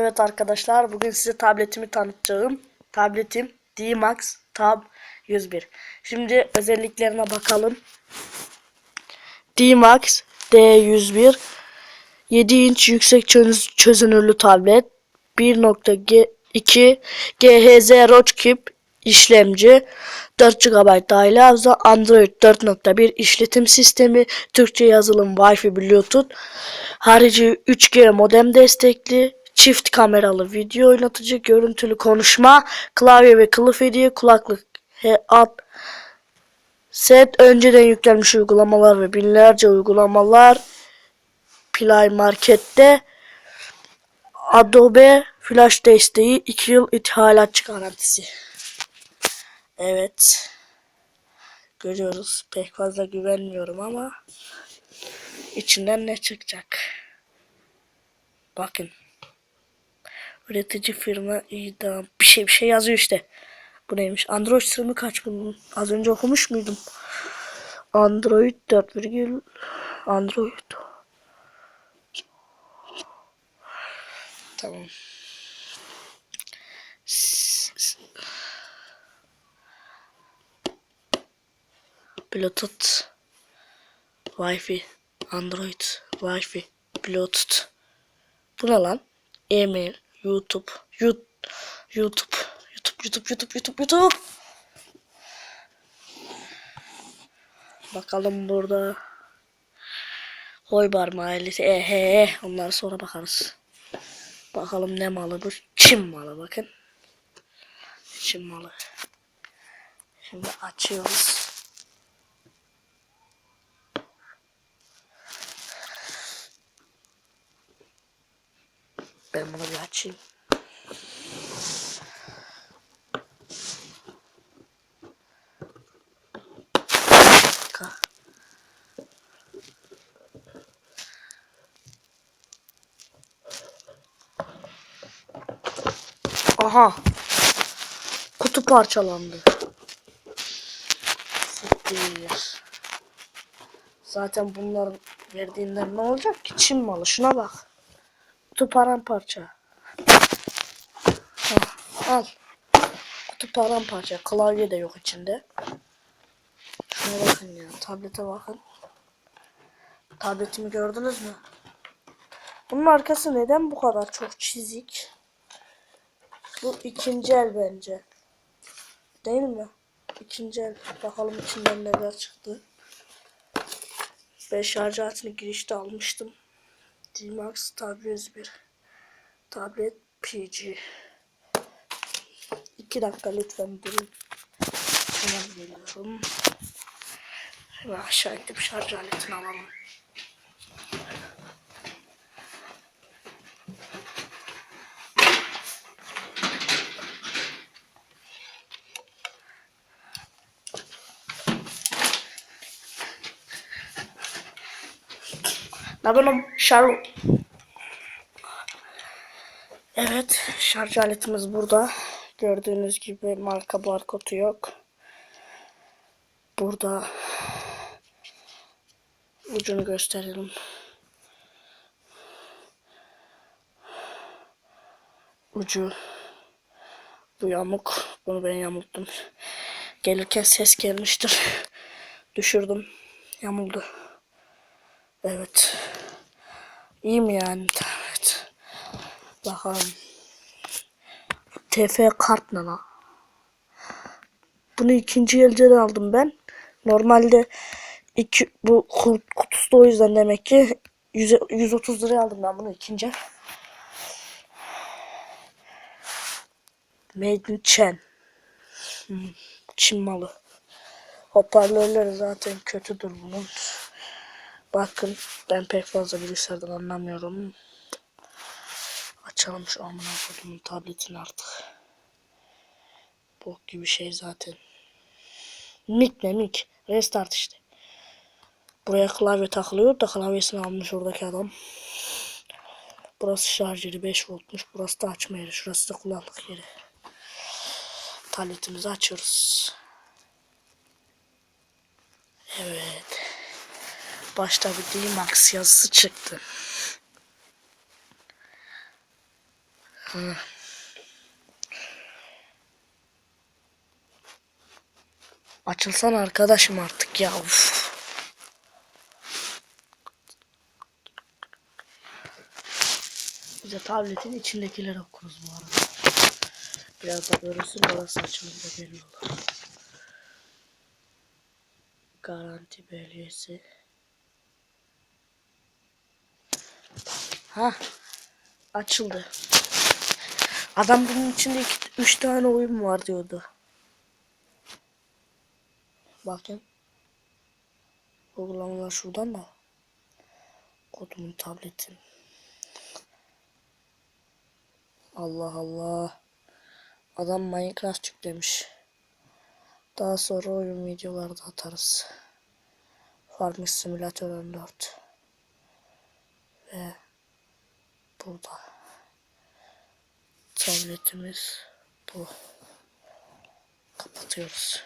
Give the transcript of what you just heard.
Evet arkadaşlar bugün size tabletimi tanıtacağım. Tabletim D-Max Tab 101. Şimdi özelliklerine bakalım. D-Max D101 7 inç yüksek çöz- çözünürlü tablet 1.2 GHz Rockchip işlemci 4 GB dahil hafıza Android 4.1 işletim sistemi Türkçe yazılım Wi-Fi Bluetooth harici 3G modem destekli çift kameralı video oynatıcı görüntülü konuşma klavye ve kılıf hediye kulaklık he, set önceden yüklenmiş uygulamalar ve binlerce uygulamalar Play Market'te Adobe Flash desteği 2 yıl ithalatçı garantisi. Evet. Görüyoruz. Pek fazla güvenmiyorum ama içinden ne çıkacak? Bakın. Üretici firma idam bir şey bir şey yazıyor işte. Bu neymiş? Android sürümü kaç bunun? Az önce okumuş muydum? Android 4 virgül Android. Tamam. Bluetooth, Wi-Fi, Android, Wi-Fi, Bluetooth. Bu ne lan? E-mail, YouTube, YouTube, YouTube, YouTube, YouTube, YouTube, YouTube. Bakalım burada. Hoybar ailesi. Ehe, onları sonra bakarız. Bakalım ne malı bu? Çin malı bakın. Çin malı. Şimdi açıyoruz. Ben bunu bir açayım. Aha. Kutu parçalandı. Siktir. Zaten bunların verdiğinden ne olacak ki? Çin malı. Şuna bak. Kutu paramparça. Hah, al. Kutu paramparça. Klavye de yok içinde. Şuna bakın ya. Tablete bakın. Tabletimi gördünüz mü? Bunun arkası neden bu kadar çok çizik? Bu ikinci el bence. Değil mi? İkinci el. Bakalım içinden neler çıktı. Ben şarj aletini girişte almıştım. D-Max Tab 101. Tablet PG. 2 dakika lütfen durun. Hemen geliyorum. Hemen aşağı gidip şarj aletini alalım. Yapalım? Şarj... Evet, şarj aletimiz burada. Gördüğünüz gibi marka barkodu yok. Burada ucunu gösterelim. Ucu bu yamuk. Bunu ben yamulttum. Gelirken ses gelmiştir. Düşürdüm. Yamuldu. Evet. İyi yani? Evet. Bakalım. TF kart ne? Bunu ikinci elden aldım ben. Normalde iki, bu ku- kutusu da o yüzden demek ki 100, 130 liraya aldım ben bunu ikinci el. Made in Chen. Hmm, Çin malı. Hoparlörleri zaten kötüdür bunun. Bakın ben pek fazla bilgisayardan anlamıyorum. Açalım şu amına kodumun tabletini artık. Bok gibi şey zaten. Mik ne mik? Restart işte. Buraya klavye takılıyor da klavyesini almış oradaki adam. Burası şarj yeri 5 voltmuş. Burası da açma yeri. Şurası da kulaklık yeri. Tabletimizi açıyoruz. Evet. Başta bir D-Max yazısı çıktı. Ha. Açılsan arkadaşım artık ya. Uf. Biz de tabletin içindekileri okuruz bu arada. Biraz da görürsün orası açılınca belli olur. Garanti belgesi. Ha açıldı. Adam bunun içinde iki, üç tane oyun var diyordu. Bakın. Uygulamalar şuradan da. Kodumun tabletin. Allah Allah. Adam Minecraft yüklemiş. Daha sonra oyun videoları da atarız. Farming Simulator 14. Ve burada tabletimiz bu. Kapatıyoruz.